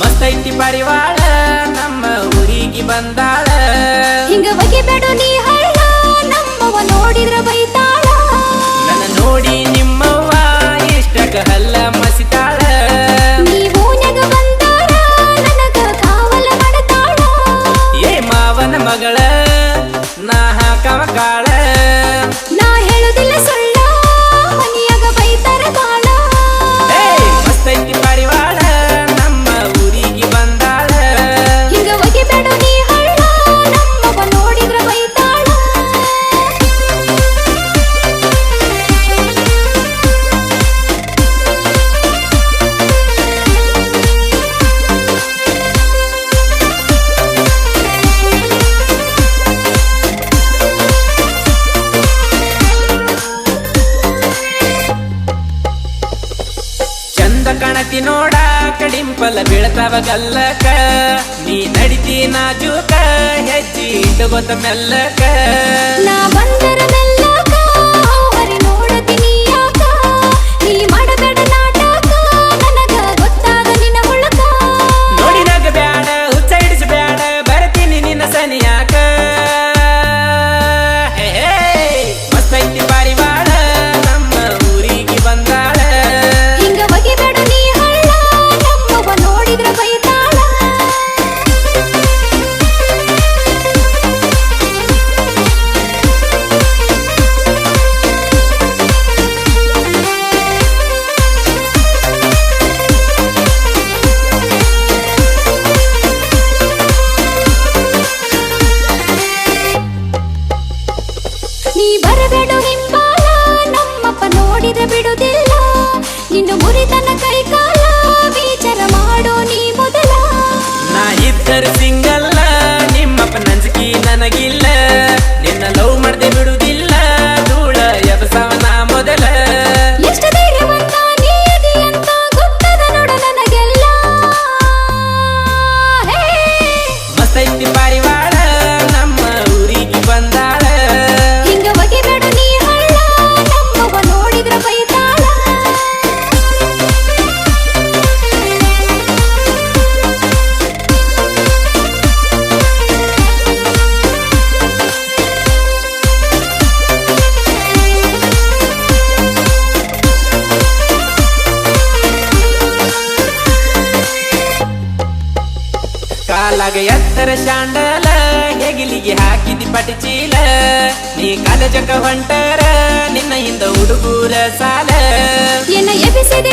ಮತ್ತೈತಿ ಪರಿವಾಳ ನಮ್ಮ ಊರಿಗೆ ಬಂದಾಳ. ಹಿಂಗ ಬಗೆಬೇಡು ನೀ ಹಳ್ಳ ನಮ್ಮವ ನೋಡಿದ್ರ ಬೈತಾಳ. ನನ್ನ ನೋಡಿ ನಿಮ್ಮವ್ವ ಇಷ್ಟಕ ಹಲ್ಲ ಮಸಿತಾಳ. ಕಾವಲ ಏ ಮಾವನ ಮಗಳ ನಾ ಹಾಕವ ಕಾಳ. ನಡಿತಿ ನೋಡ ಕಡಿಂಪಲ ಬೀಳ್ತಾವ ಗಲ್ಲಕ. ನೀ ನಡಿತಿ ನಾಜೂಕ ಹೆಜ್ಜಿ ಇಟ್ಟು ಗೊತ್ತ ಮೆಲ್ಲಕ. ನಾ ಬಂದರ ಕಾಂತರ ಶಾಂಡಲ ಹೆಗಿಲಿಗೆ ಹಾಕಿದಿ ಪಟಚೀಲ ನೀ ಕಾಲಜಕ ಹೊಂಟರ ನಿನ್ನ ಹಿಂದ ಹುಡುಗೂರ ಸಾಲ. ಎನ್ನ ಎಬಿಸಿದೆ